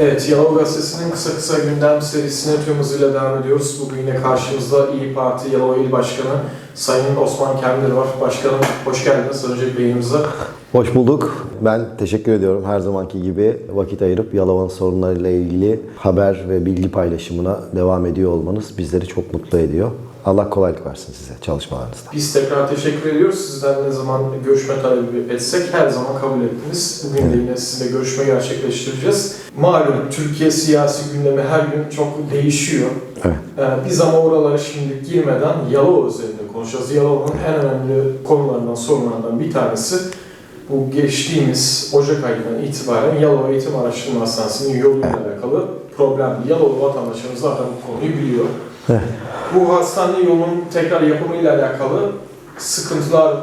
Evet, Yalova Gazetesi'nin kısa kısa gündem serisine tüm hızıyla devam ediyoruz. Bugün yine karşımızda İyi Parti Yalova İl Başkanı Sayın Osman Kendir var. Başkanım hoş geldiniz öncelikle yayınımıza. Hoş bulduk. Ben teşekkür ediyorum her zamanki gibi vakit ayırıp Yalova'nın sorunlarıyla ilgili haber ve bilgi paylaşımına devam ediyor olmanız bizleri çok mutlu ediyor. Allah kolaylık versin size çalışmalarınızda. Biz tekrar teşekkür ediyoruz. Sizden ne zaman görüşme talebi etsek her zaman kabul ettiniz. Bugün de yine sizinle görüşme gerçekleştireceğiz. Malum Türkiye siyasi gündemi her gün çok değişiyor. Evet. Ee, Biz ama oralara şimdi girmeden Yalova üzerinde konuşacağız. Yalova'nın en önemli konularından, sorunlarından bir tanesi bu geçtiğimiz Ocak ayından itibaren Yalova Eğitim Araştırma Hastanesi'nin yoluyla alakalı problem. Yalova vatandaşlarımız zaten bu konuyu biliyor. Evet. Bu hastane yolunun tekrar yapımıyla alakalı sıkıntılar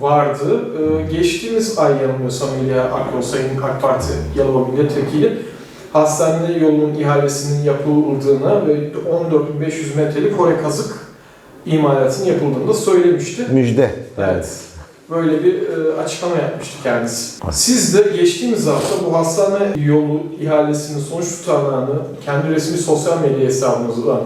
vardı. Ee, geçtiğimiz ay yanılmıyorsam İlya Akro Sayın AK Parti Yalova Milletvekili hastane yolunun ihalesinin yapıldığını ve 14.500 metrelik kore kazık imalatının yapıldığını da söylemişti. Müjde. Evet. Böyle bir e, açıklama yapmıştı kendisi. Siz de geçtiğimiz hafta bu hastane yolu ihalesinin sonuç tutanağını kendi resmi sosyal medya hesabınızdan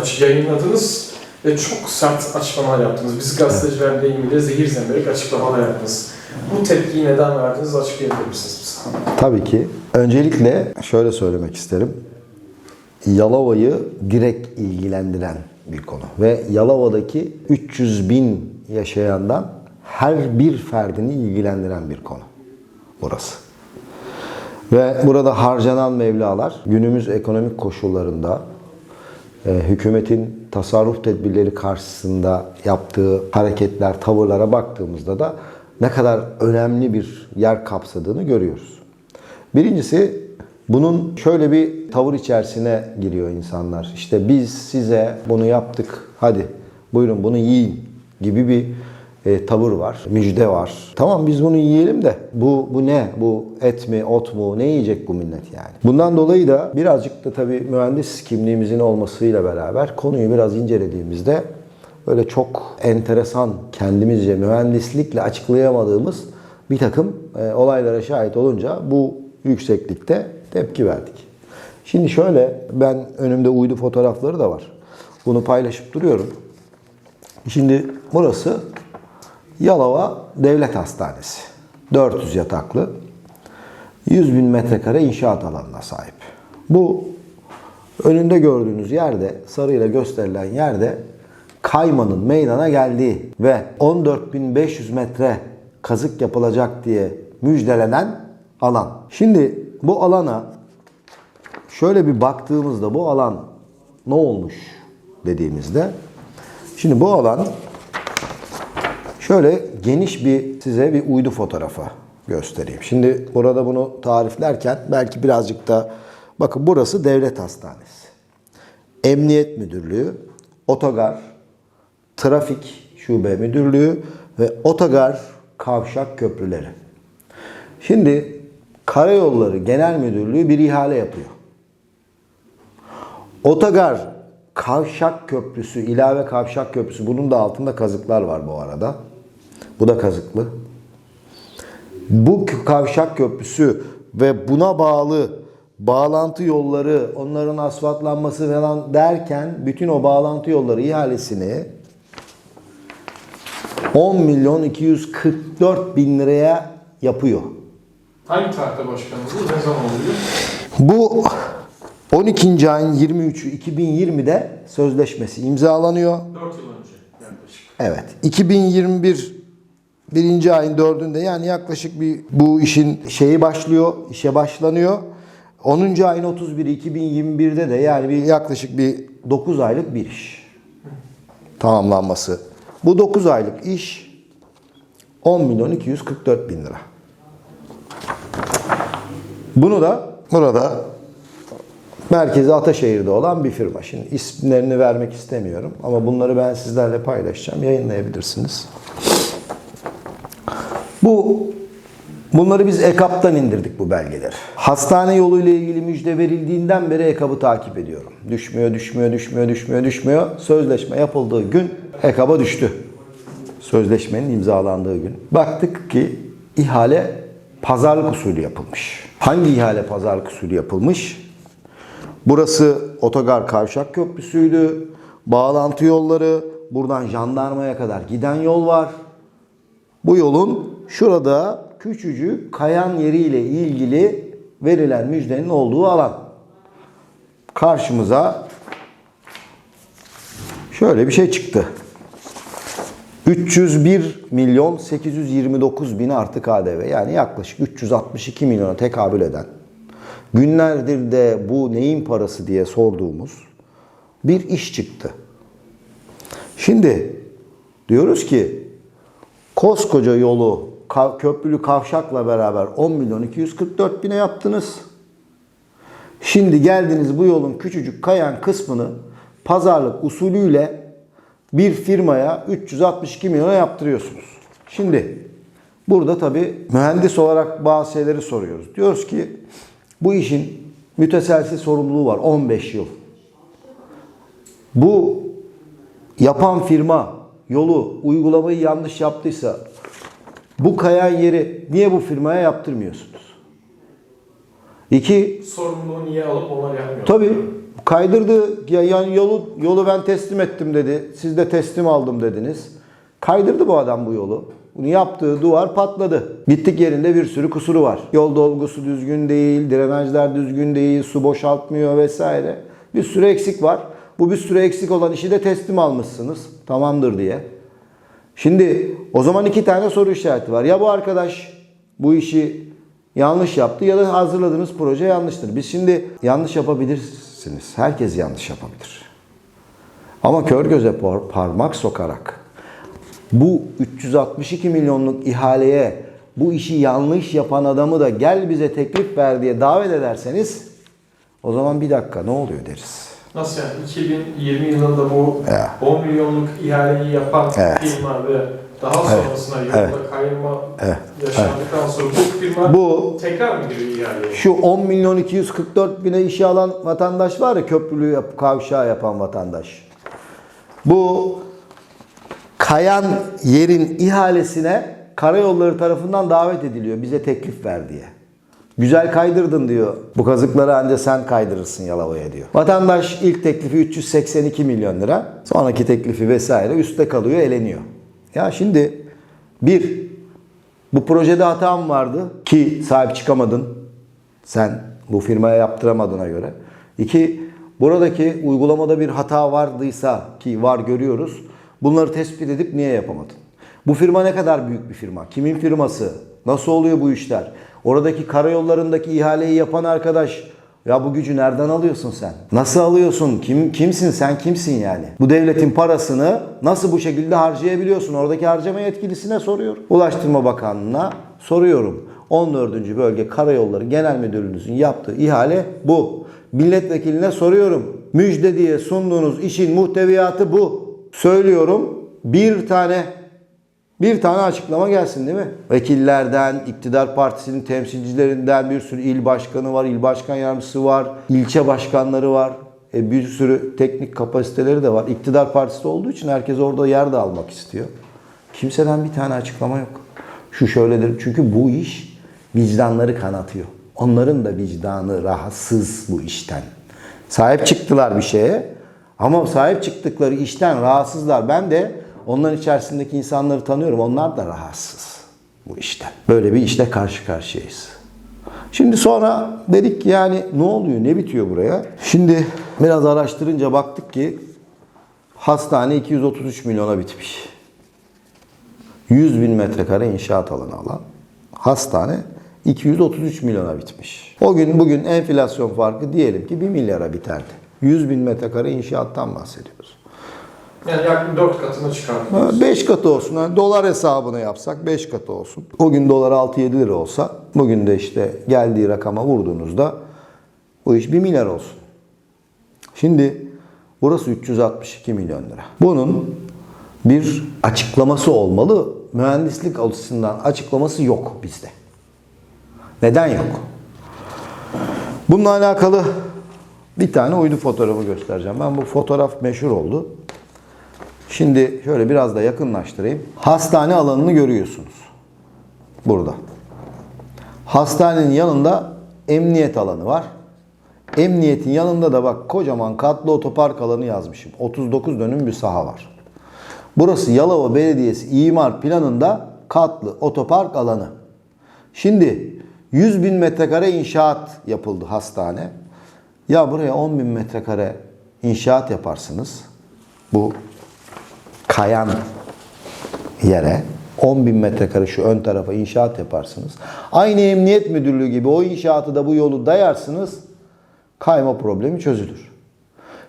açık yayınladınız ve çok sert açıklamalar yaptınız. Biz gazeteciler deyimiyle zehir zemberek açıklamalar yaptınız. Bu tepkiyi neden verdiniz açıklayabilir misiniz bize? Tabii ki. Öncelikle şöyle söylemek isterim. Yalova'yı direkt ilgilendiren bir konu. Ve Yalova'daki 300 bin yaşayandan her bir ferdini ilgilendiren bir konu burası. Ve burada harcanan mevlalar günümüz ekonomik koşullarında hükümetin tasarruf tedbirleri karşısında yaptığı hareketler, tavırlara baktığımızda da ne kadar önemli bir yer kapsadığını görüyoruz. Birincisi bunun şöyle bir tavır içerisine giriyor insanlar. İşte biz size bunu yaptık, hadi buyurun bunu yiyin gibi bir e, tavır var, müjde var. Tamam biz bunu yiyelim de bu bu ne? Bu et mi, ot mu? Ne yiyecek bu millet yani? Bundan dolayı da birazcık da tabii mühendis kimliğimizin olmasıyla beraber konuyu biraz incelediğimizde böyle çok enteresan kendimizce mühendislikle açıklayamadığımız bir takım e, olaylara şahit olunca bu yükseklikte tepki verdik. Şimdi şöyle ben önümde uydu fotoğrafları da var. Bunu paylaşıp duruyorum. Şimdi burası Yalova Devlet Hastanesi. 400 yataklı. 100 bin metrekare inşaat alanına sahip. Bu önünde gördüğünüz yerde, sarıyla gösterilen yerde kaymanın meydana geldiği ve 14.500 metre kazık yapılacak diye müjdelenen alan. Şimdi bu alana şöyle bir baktığımızda bu alan ne olmuş dediğimizde şimdi bu alan Şöyle geniş bir size bir uydu fotoğrafı göstereyim. Şimdi burada bunu tariflerken belki birazcık da bakın burası devlet hastanesi. Emniyet Müdürlüğü, Otogar, Trafik Şube Müdürlüğü ve Otogar Kavşak Köprüleri. Şimdi Karayolları Genel Müdürlüğü bir ihale yapıyor. Otogar Kavşak Köprüsü, ilave Kavşak Köprüsü. Bunun da altında kazıklar var bu arada. Bu da kazıklı. Bu Kavşak Köprüsü ve buna bağlı bağlantı yolları, onların asfaltlanması falan derken bütün o bağlantı yolları ihalesini 10 milyon 244 bin liraya yapıyor. Hangi tarihte başkanım bu? Ne zaman oluyor? Bu 12. ayın 23'ü 2020'de sözleşmesi imzalanıyor. 4 yıl önce yaklaşık. Evet. 2021 birinci ayın dördünde yani yaklaşık bir bu işin şeyi başlıyor, işe başlanıyor. 10. ayın 31'i 2021'de de yani bir yaklaşık bir 9 aylık bir iş tamamlanması. Bu 9 aylık iş 10 milyon 244 bin lira. Bunu da burada merkezi Ataşehir'de olan bir firma. Şimdi isimlerini vermek istemiyorum ama bunları ben sizlerle paylaşacağım. Yayınlayabilirsiniz. Bu bunları biz EKAP'tan indirdik bu belgeleri. Hastane yoluyla ilgili müjde verildiğinden beri EKAP'ı takip ediyorum. Düşmüyor, düşmüyor, düşmüyor, düşmüyor, düşmüyor. Sözleşme yapıldığı gün EKAP'a düştü. Sözleşmenin imzalandığı gün. Baktık ki ihale pazarlık usulü yapılmış. Hangi ihale pazarlık usulü yapılmış? Burası otogar kavşak köprüsüydü. Bağlantı yolları, buradan jandarmaya kadar giden yol var. Bu yolun şurada küçücük kayan yeriyle ilgili verilen müjdenin olduğu alan. Karşımıza şöyle bir şey çıktı. 301 milyon 829 bin artı KDV yani yaklaşık 362 milyona tekabül eden günlerdir de bu neyin parası diye sorduğumuz bir iş çıktı. Şimdi diyoruz ki koskoca yolu köprülü kavşakla beraber 10 milyon 244 bine yaptınız. Şimdi geldiniz bu yolun küçücük kayan kısmını pazarlık usulüyle bir firmaya 362 milyona yaptırıyorsunuz. Şimdi burada tabii mühendis olarak bazı şeyleri soruyoruz. Diyoruz ki bu işin müteselsiz sorumluluğu var 15 yıl. Bu yapan firma yolu uygulamayı yanlış yaptıysa bu kayan yeri niye bu firmaya yaptırmıyorsunuz? İki, Sorumluluğu niye alıp onlar yapmıyor? Tabii kaydırdı. Ya- Yani yolu yolu ben teslim ettim dedi. Siz de teslim aldım dediniz. Kaydırdı bu adam bu yolu. Bunu yaptığı duvar patladı. Gittik yerinde bir sürü kusuru var. Yol dolgusu düzgün değil, drenajlar düzgün değil, su boşaltmıyor vesaire. Bir sürü eksik var. Bu bir sürü eksik olan işi de teslim almışsınız. Tamamdır diye. Şimdi o zaman iki tane soru işareti var. Ya bu arkadaş bu işi yanlış yaptı ya da hazırladığınız proje yanlıştır. Biz şimdi yanlış yapabilirsiniz. Herkes yanlış yapabilir. Ama kör göze par- parmak sokarak bu 362 milyonluk ihaleye bu işi yanlış yapan adamı da gel bize teklif ver diye davet ederseniz o zaman bir dakika ne oluyor deriz. Nasıl yani 2020 yılında bu Ya. 10 milyonluk ihaleyi yapan Evet. firma ve daha sonrasında yolda Evet. kayırma Evet. yaşandıktan sonra bu firma Bu tekrar mı giriyor ihaleye? Şu 10 milyon 244 bine işe alan vatandaş var ya köprülü yap, kavşağı yapan vatandaş. Bu kayan yerin ihalesine karayolları tarafından davet ediliyor bize teklif ver diye. Güzel kaydırdın diyor. Bu kazıkları anca sen kaydırırsın Yalova'ya diyor. Vatandaş ilk teklifi 382 milyon lira. Sonraki teklifi vesaire üstte kalıyor, eleniyor. Ya şimdi bir, bu projede hatam vardı ki sahip çıkamadın. Sen bu firmaya yaptıramadığına göre. İki, buradaki uygulamada bir hata vardıysa ki var görüyoruz. Bunları tespit edip niye yapamadın? Bu firma ne kadar büyük bir firma? Kimin firması? Nasıl oluyor bu işler? Oradaki karayollarındaki ihaleyi yapan arkadaş ya bu gücü nereden alıyorsun sen? Nasıl alıyorsun? Kim kimsin sen kimsin yani? Bu devletin parasını nasıl bu şekilde harcayabiliyorsun? Oradaki harcama yetkilisine soruyorum. Ulaştırma Bakanlığı'na soruyorum. 14. Bölge Karayolları Genel Müdürlüğünüzün yaptığı ihale bu. Milletvekiline soruyorum. Müjde diye sunduğunuz işin muhteviyatı bu. Söylüyorum. Bir tane bir tane açıklama gelsin değil mi? Vekillerden, iktidar partisinin temsilcilerinden bir sürü il başkanı var, il başkan yardımcısı var, ilçe başkanları var. E bir sürü teknik kapasiteleri de var. İktidar partisi olduğu için herkes orada yer de almak istiyor. Kimseden bir tane açıklama yok. Şu şöyledir. Çünkü bu iş vicdanları kanatıyor. Onların da vicdanı rahatsız bu işten. Sahip çıktılar bir şeye ama sahip çıktıkları işten rahatsızlar. Ben de onların içerisindeki insanları tanıyorum. Onlar da rahatsız bu işten. Böyle bir işle karşı karşıyayız. Şimdi sonra dedik ki yani ne oluyor, ne bitiyor buraya? Şimdi biraz araştırınca baktık ki hastane 233 milyona bitmiş. 100 bin metrekare inşaat alanı alan hastane 233 milyona bitmiş. O gün bugün enflasyon farkı diyelim ki 1 milyara biterdi. 100 bin metrekare inşaattan bahsediyoruz. Yani yaklaşık 4 katına çıkartıyoruz. 5 katı olsun. Yani dolar hesabını yapsak 5 katı olsun. O gün dolar 6-7 lira olsa bugün de işte geldiği rakama vurduğunuzda bu iş 1 milyar olsun. Şimdi burası 362 milyon lira. Bunun bir açıklaması olmalı. Mühendislik açısından açıklaması yok bizde. Neden yok? Bununla alakalı bir tane uydu fotoğrafı göstereceğim. Ben bu fotoğraf meşhur oldu. Şimdi şöyle biraz da yakınlaştırayım. Hastane alanını görüyorsunuz. Burada. Hastanenin yanında emniyet alanı var. Emniyetin yanında da bak kocaman katlı otopark alanı yazmışım. 39 dönüm bir saha var. Burası Yalova Belediyesi imar planında katlı otopark alanı. Şimdi 100 bin metrekare inşaat yapıldı hastane. Ya buraya 10 bin metrekare inşaat yaparsınız. Bu kayan yere 10 bin metrekare şu ön tarafa inşaat yaparsınız. Aynı emniyet müdürlüğü gibi o inşaatı da bu yolu dayarsınız. Kayma problemi çözülür.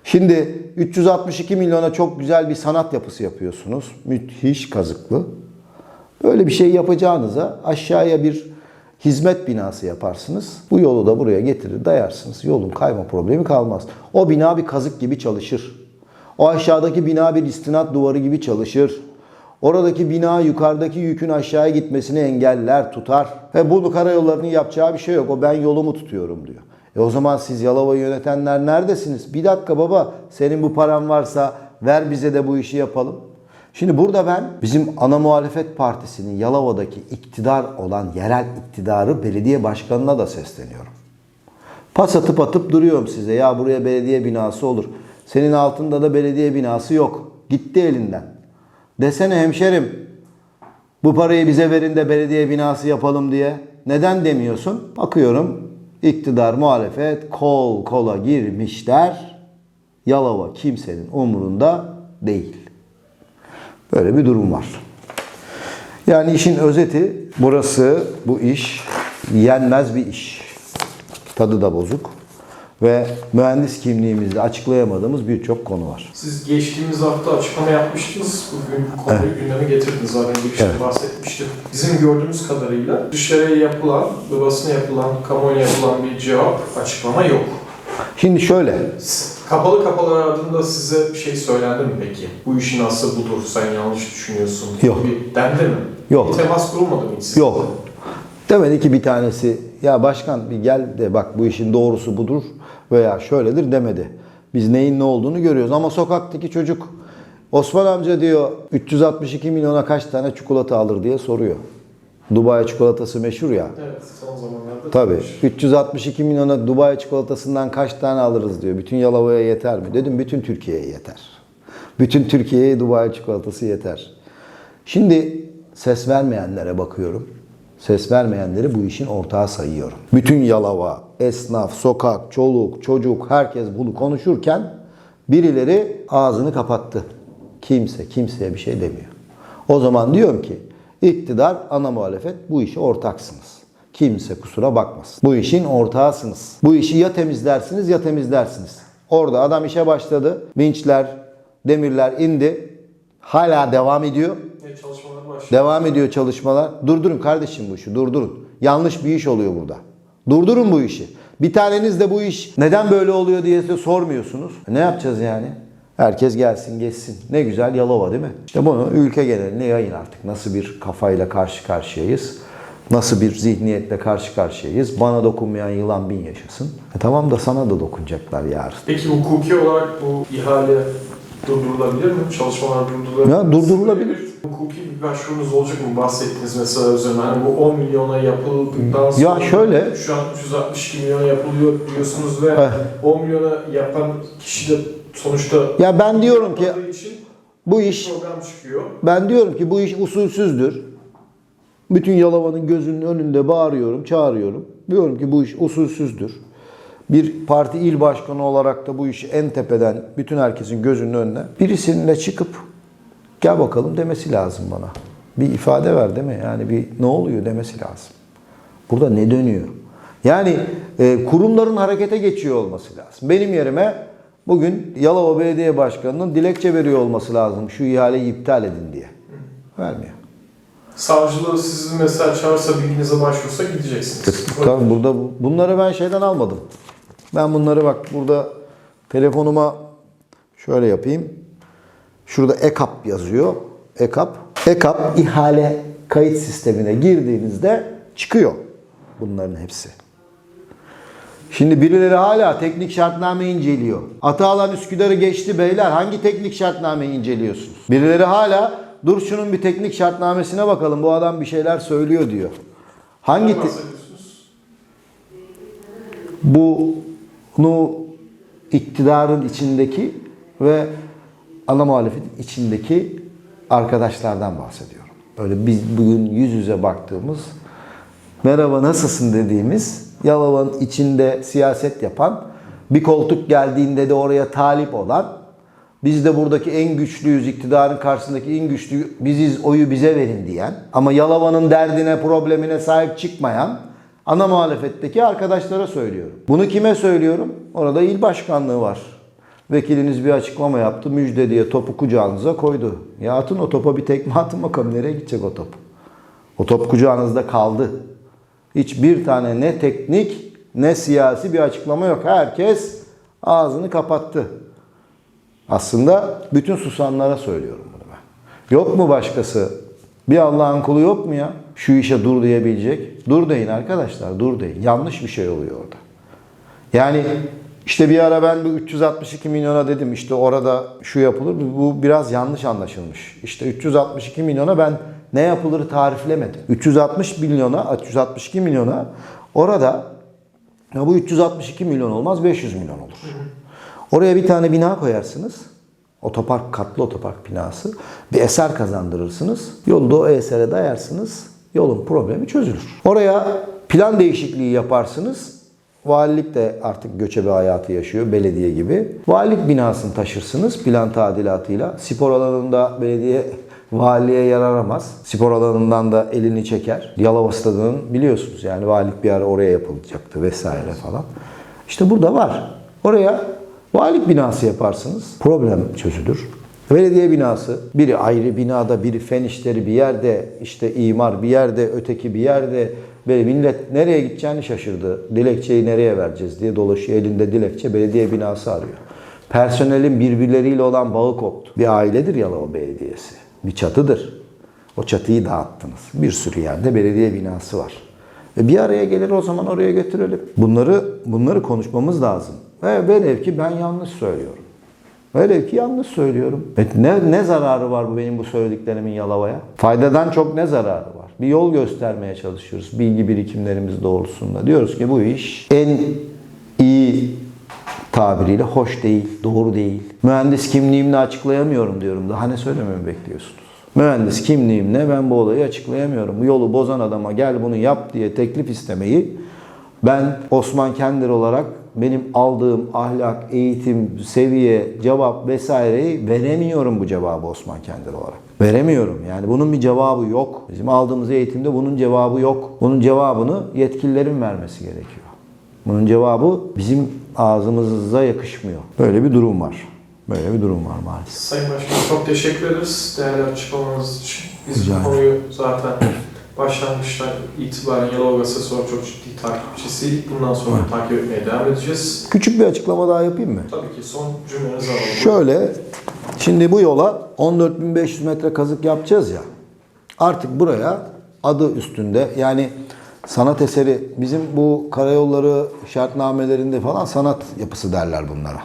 Şimdi 362 milyona çok güzel bir sanat yapısı yapıyorsunuz. Müthiş kazıklı. Öyle bir şey yapacağınıza aşağıya bir hizmet binası yaparsınız. Bu yolu da buraya getirir dayarsınız. Yolun kayma problemi kalmaz. O bina bir kazık gibi çalışır. O aşağıdaki bina bir istinat duvarı gibi çalışır. Oradaki bina yukarıdaki yükün aşağıya gitmesini engeller, tutar. Ve bunu karayollarının yapacağı bir şey yok. O ben yolumu tutuyorum diyor. E o zaman siz Yalova'yı yönetenler neredesiniz? Bir dakika baba senin bu paran varsa ver bize de bu işi yapalım. Şimdi burada ben bizim ana muhalefet partisinin Yalova'daki iktidar olan yerel iktidarı belediye başkanına da sesleniyorum. Pas atıp atıp duruyorum size. Ya buraya belediye binası olur. Senin altında da belediye binası yok. Gitti elinden. Desene hemşerim bu parayı bize verin de belediye binası yapalım diye. Neden demiyorsun? Bakıyorum iktidar muhalefet kol kola girmişler. Yalova kimsenin umurunda değil. Böyle bir durum var. Yani işin özeti burası bu iş yenmez bir iş. Tadı da bozuk ve mühendis kimliğimizde açıklayamadığımız birçok konu var. Siz geçtiğimiz hafta açıklama yapmıştınız. Bugün konuyu gündeme getirdiniz. Zaten girişte Evet. bahsetmiştim. Bizim gördüğümüz kadarıyla dışarıya yapılan ve basına yapılan, kamuoyuna yapılan bir cevap, açıklama yok. Şimdi şöyle, Kapalı kapalı aradığında size bir şey söylendi mi peki? Bu işin aslı budur, sen yanlış düşünüyorsun. Yok. Bir dendi mi? Yok. Bir temas kurulmadı mı hiç sizinle? Yok. Demedi ki bir tanesi ya başkan bir gel de bak bu işin doğrusu budur veya şöyledir demedi. Biz neyin ne olduğunu görüyoruz ama sokaktaki çocuk Osman amca diyor 362 milyona kaç tane çikolata alır diye soruyor. Dubai çikolatası meşhur ya. Evet, son zamanlarda. Tabii. 362 milyona Dubai çikolatasından kaç tane alırız diyor. Bütün Yalova'ya yeter mi? Dedim bütün Türkiye'ye yeter. Bütün Türkiye'ye Dubai çikolatası yeter. Şimdi ses vermeyenlere bakıyorum. Ses vermeyenleri bu işin ortağı sayıyorum. Bütün Yalova, esnaf, sokak, çoluk, çocuk herkes bunu konuşurken birileri ağzını kapattı. Kimse kimseye bir şey demiyor. O zaman diyorum ki iktidar, ana muhalefet bu işe ortaksınız. Kimse kusura bakmasın. Bu işin ortağısınız. Bu işi ya temizlersiniz ya temizlersiniz. Orada adam işe başladı. Vinçler, demirler indi. Hala devam ediyor. Çalışmalar başlıyor. Devam ediyor çalışmalar. Durdurun kardeşim bu işi, durdurun. Yanlış bir iş oluyor burada. Durdurun bu işi. Bir taneniz de bu iş neden böyle oluyor diye size sormuyorsunuz. Ne yapacağız yani? Herkes gelsin geçsin. Ne güzel Yalova değil mi? İşte bunu ülke geneline yayın artık. Nasıl bir kafayla karşı karşıyayız? Nasıl bir zihniyetle karşı karşıyayız? Bana dokunmayan yılan bin yaşasın. E tamam da sana da dokunacaklar yarın. Peki hukuki olarak bu ihale durdurulabilir mi? Çalışmalar durdurulabilir Ya, mi? durdurulabilir. Hukuki bir başvurunuz olacak mı? Bahsettiniz mesela üzerine. Hani bu 10 milyona yapıldıktan sonra Ya şöyle- şu an 362 milyona yapılıyor diyorsunuz ve Eh. 10 milyona yapan kişi de sonuçta Ya ben diyorum ki bu iş. Ben diyorum ki bu iş usulsüzdür. Bütün Yalova'nın gözünün önünde bağırıyorum, çağırıyorum. Diyorum ki bu iş usulsüzdür. Bir parti il başkanı olarak da bu işi en tepeden bütün herkesin gözünün önüne birisinin çıkıp gel bakalım demesi lazım bana. Bir ifade ver değil mi? Yani bir ne oluyor demesi lazım. Burada ne dönüyor? Yani e, kurumların harekete geçiyor olması lazım. Benim yerime bugün Yalova Belediye Başkanı'nın dilekçe veriyor olması lazım şu ihaleyi iptal edin diye. Vermiyor. Savcılığı sizi mesela çağırsa bilginize başvursa gideceksiniz. Tabii burada bu- bunları ben şeyden almadım. Ben bunları bak burada telefonuma şöyle yapayım. Şurada EKAP yazıyor. EKAP. EKAP ihale kayıt sistemine girdiğinizde çıkıyor bunların hepsi. Şimdi birileri hala teknik şartname inceliyor. Atalan Üsküdar'ı geçti beyler. Hangi teknik şartnameyi inceliyorsunuz? Birileri hala dur şunun bir teknik şartnamesine bakalım bu adam bir şeyler söylüyor diyor. Hangi te- bahsediyorsunuz? Bunu iktidarın içindeki ve ana muhalefetin içindeki arkadaşlardan bahsediyorum. Böyle biz bugün yüz yüze baktığımız, merhaba nasılsın dediğimiz, Yalova'nın içinde siyaset yapan, bir koltuk geldiğinde de oraya talip olan, biz de buradaki en güçlüyüz, iktidarın karşısındaki en güçlü biziz, oyu bize verin diyen ama Yalova'nın derdine, problemine sahip çıkmayan ana muhalefetteki arkadaşlara söylüyorum. Bunu kime söylüyorum? Orada il başkanlığı var. Vekiliniz bir açıklama yaptı, müjde diye topu kucağınıza koydu. Ya atın o topa bir tekme atın bakalım nereye gidecek o top? O top kucağınızda kaldı. Hiçbir tane ne teknik ne siyasi bir açıklama yok. Herkes ağzını kapattı. Aslında bütün susanlara söylüyorum bunu ben. Yok mu başkası? Bir Allah'ın kulu yok mu ya? Şu işe dur diyebilecek. Dur deyin arkadaşlar, dur deyin. Yanlış bir şey oluyor orada. Yani işte bir ara ben bu 362 milyona dedim işte orada şu yapılır. Bu biraz yanlış anlaşılmış. İşte 362 milyona ben ne yapılır tariflemedim. 360 milyona, 362 milyona orada ya bu 362 milyon olmaz 500 milyon olur. Oraya bir tane bina koyarsınız. Otopark, katlı otopark binası. Bir eser kazandırırsınız. Yolu da o esere dayarsınız. Yolun problemi çözülür. Oraya plan değişikliği yaparsınız. Valilik de artık göçebe hayatı yaşıyor belediye gibi. Valilik binasını taşırsınız plan tadilatıyla. Spor alanında belediye valiye yararamaz. Spor alanından da elini çeker. Yalova Stadı'nın biliyorsunuz yani valilik bir ara oraya yapılacaktı vesaire falan. İşte burada var. Oraya valilik binası yaparsınız. Problem çözülür. Belediye binası biri ayrı binada, biri fen işleri bir yerde, işte imar bir yerde, öteki bir yerde. Böyle millet nereye gideceğini şaşırdı. Dilekçeyi nereye vereceğiz diye dolaşıyor. Elinde dilekçe belediye binası arıyor. Personelin birbirleriyle olan bağı koptu. Bir ailedir Yalova Belediyesi. Bir çatıdır. O çatıyı dağıttınız. Bir sürü yerde belediye binası var. E bir araya gelir o zaman oraya götürelim. Bunları bunları konuşmamız lazım. Ve velev ki ben yanlış söylüyorum. Velev ki yanlış söylüyorum. E ne, ne zararı var bu benim bu söylediklerimin Yalova'ya? Faydadan çok ne zararı var? Bir yol göstermeye çalışıyoruz bilgi birikimlerimiz doğrultusunda. Diyoruz ki bu iş en iyi tabiriyle hoş değil, doğru değil. Mühendis kimliğimle açıklayamıyorum diyorum. Daha ne söylememi bekliyorsunuz? Mühendis kimliğimle ben bu olayı açıklayamıyorum. Bu yolu bozan adama gel bunu yap diye teklif istemeyi ben Osman Kendir olarak benim aldığım ahlak, eğitim, seviye, cevap vesaireyi veremiyorum bu cevabı Osman Kendir olarak. Veremiyorum. Yani bunun bir cevabı yok. Bizim aldığımız eğitimde bunun cevabı yok. Bunun cevabını yetkililerin vermesi gerekiyor. Bunun cevabı bizim ağzımıza yakışmıyor. Böyle bir durum var. Böyle bir durum var maalesef. Sayın Başkanım çok teşekkür ederiz değerli açıklamanız için. Biz Rica bu konuyu zaten başlangıçtan itibaren Yalova Gazetesi çok ciddi takipçisiydik. Bundan sonra takip etmeye devam edeceğiz. Küçük bir açıklama daha yapayım mı? Tabii ki son cümlenizi alalım. Şöyle, şimdi bu yola 14.500 metre kazık yapacağız ya. Artık buraya adı üstünde yani sanat eseri bizim bu karayolları şartnamelerinde falan sanat yapısı derler bunlara.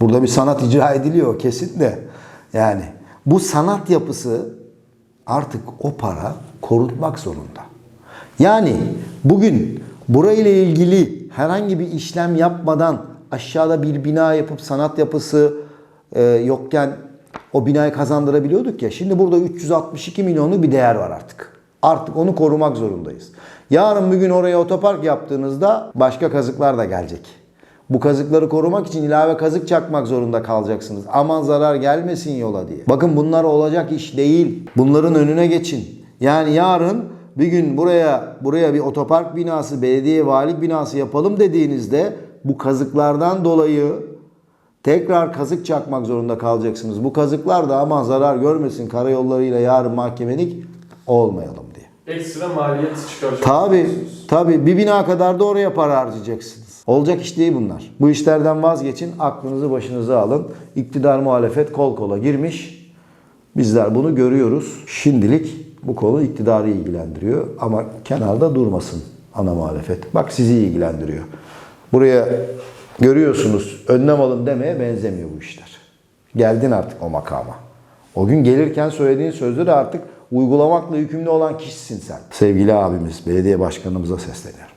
Burada bir sanat icra ediliyor kesin de. Yani bu sanat yapısı artık o para korunmak zorunda. Yani bugün burayla ilgili herhangi bir işlem yapmadan aşağıda bir bina yapıp sanat yapısı e, yokken o binayı kazandırabiliyorduk ya. Şimdi burada 362 milyonluk bir değer var artık. Artık onu korumak zorundayız. Yarın bir gün oraya otopark yaptığınızda başka kazıklar da gelecek. Bu kazıkları korumak için ilave kazık çakmak zorunda kalacaksınız. Aman zarar gelmesin yola diye. Bakın bunlar olacak iş değil. Bunların önüne geçin. Yani yarın bir gün buraya buraya bir otopark binası, belediye valilik binası yapalım dediğinizde bu kazıklardan dolayı tekrar kazık çakmak zorunda kalacaksınız. Bu kazıklar da aman zarar görmesin karayollarıyla yarın mahkemelik olmayalım diye. Ekstra maliyet çıkaracak. Tabi tabi bir bina kadar da oraya para harcayacaksınız. Olacak iş değil bunlar. Bu işlerden vazgeçin, aklınızı başınıza alın. İktidar muhalefet kol kola girmiş. Bizler bunu görüyoruz. Şimdilik bu konu iktidarı ilgilendiriyor ama kenarda durmasın ana muhalefet. Bak sizi ilgilendiriyor. Buraya görüyorsunuz önlem alın demeye benzemiyor bu işler. Geldin artık o makama. O gün gelirken söylediğin sözleri artık uygulamakla yükümlü olan kişisin sen. Sevgili abimiz, belediye başkanımıza sesleniyorum.